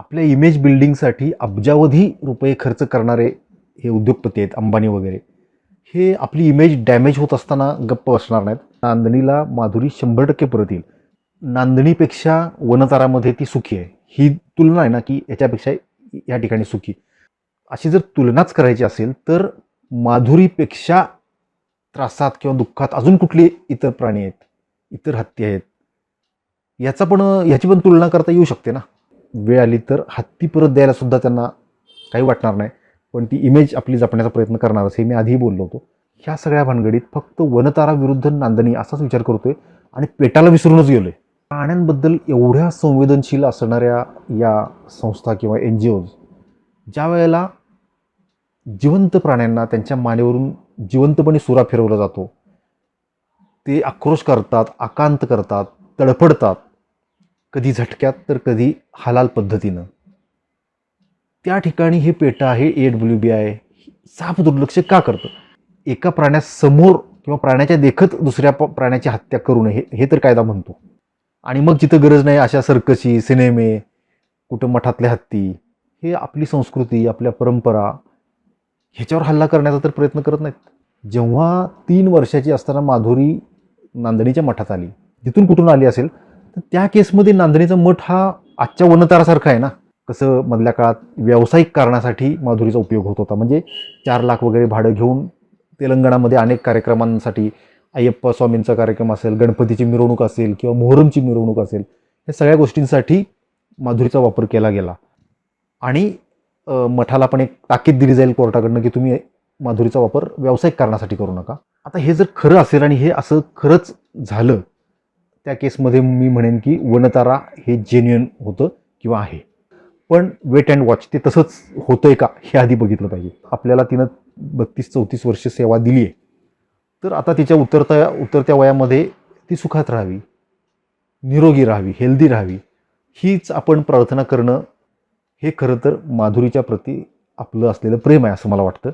आपल्या इमेज बिल्डिंगसाठी अब्जावधी रुपये खर्च करणारे हे उद्योगपती आहेत अंबानी वगैरे. हे आपली इमेज डॅमेज होत असताना गप्प असणार नाहीत. नांदणीला माधुरी शंभर टक्के परत येईल. नांदणीपेक्षा वनतारामध्ये ती सुखी आहे. ही तुलना आहे ना की याच्यापेक्षा या ठिकाणी सुखी. अशी जर तुलनाच करायची असेल तर माधुरीपेक्षा त्रासात किंवा दुःखात अजून कुठले इतर प्राणी आहेत इतर हत्ती आहेत याचा पण याची पण तुलना करता येऊ शकते ना? वेळ आली तर हत्ती परत द्यायला सुद्धा त्यांना काही वाटणार नाही. पण ती इमेज आपली जपण्याचा प्रयत्न करणारच हे मी आधीही बोललो होतो. ह्या सगळ्या भानगडीत फक्त वनतारा विरुद्ध नांदणी असाच विचार करतोय आणि पेटाला विसरूनच गेलोय. प्राण्यांबद्दल एवढ्या संवेदनशील असणाऱ्या या संस्था किंवा एन जी ओज ज्या वेळेला जिवंत प्राण्यांना त्यांच्या मानेवरून जिवंतपणे सुरा फिरवला जातो ते आक्रोश करतात आकांत करतात तडफडतात कधी झटक्यात तर कधी हलाल पद्धतीनं. त्या ठिकाणी हे पेटं आहे ए डब्ल्यू बी आय साफ दुर्लक्ष का करतं? एका प्राण्यासमोर किंवा प्राण्याच्या देखत दुसऱ्या प्राण्याची हत्या करू नये हे- हे तर कायदा म्हणतो. आणि मग जिथं गरज नाही अशा सर्कशी सिनेमे कुठं मठातले हत्ती हे आपली संस्कृती आपल्या परंपरा ह्याच्यावर हल्ला करण्याचा तर प्रयत्न करत नाहीत. जेव्हा तीन वर्षाची असताना माधुरी नांदणीच्या मठात आली तिथून कुठून आली असेल तर त्या केसमध्ये नांदणीचा मठ हा आजच्या वनतारासारखा आहे ना. कसं मधल्या काळात व्यावसायिक कारणासाठी माधुरीचा उपयोग होत होता. म्हणजे चार लाख वगैरे भाडं घेऊन तेलंगणामध्ये अनेक कार्यक्रमांसाठी अय्यप्पा स्वामींचा कार्यक्रम असेल गणपतीची मिरवणूक असेल किंवा मोहरमची मिरवणूक असेल या सगळ्या गोष्टींसाठी माधुरीचा वापर केला गेला. आणि मठाला पण एक ताकीद दिली जाईल कोर्टाकडनं की तुम्ही माधुरीचा वापर व्यावसायिक कारणासाठी करू नका. आता हे जर खरं असेल आणि हे असं खरंच झालं त्या केसमध्ये मी म्हणेन की वनतारा हे जेन्युन होतं किंवा आहे. पण वेट अँड वॉच ते तसंच होतंय का हे आधी बघितलं पाहिजे. आपल्याला तिनं बत्तीस चौतीस वर्ष सेवा दिली आहे. तर आता तिच्या उतरत्या उतरत्या वयामध्ये ती सुखात राहावी निरोगी राहावी हेल्दी राहावी हीच आपण प्रार्थना करणं हे खरं तर माधुरीच्या प्रती आपलं असलेलं प्रेम आहे असं मला वाटतं.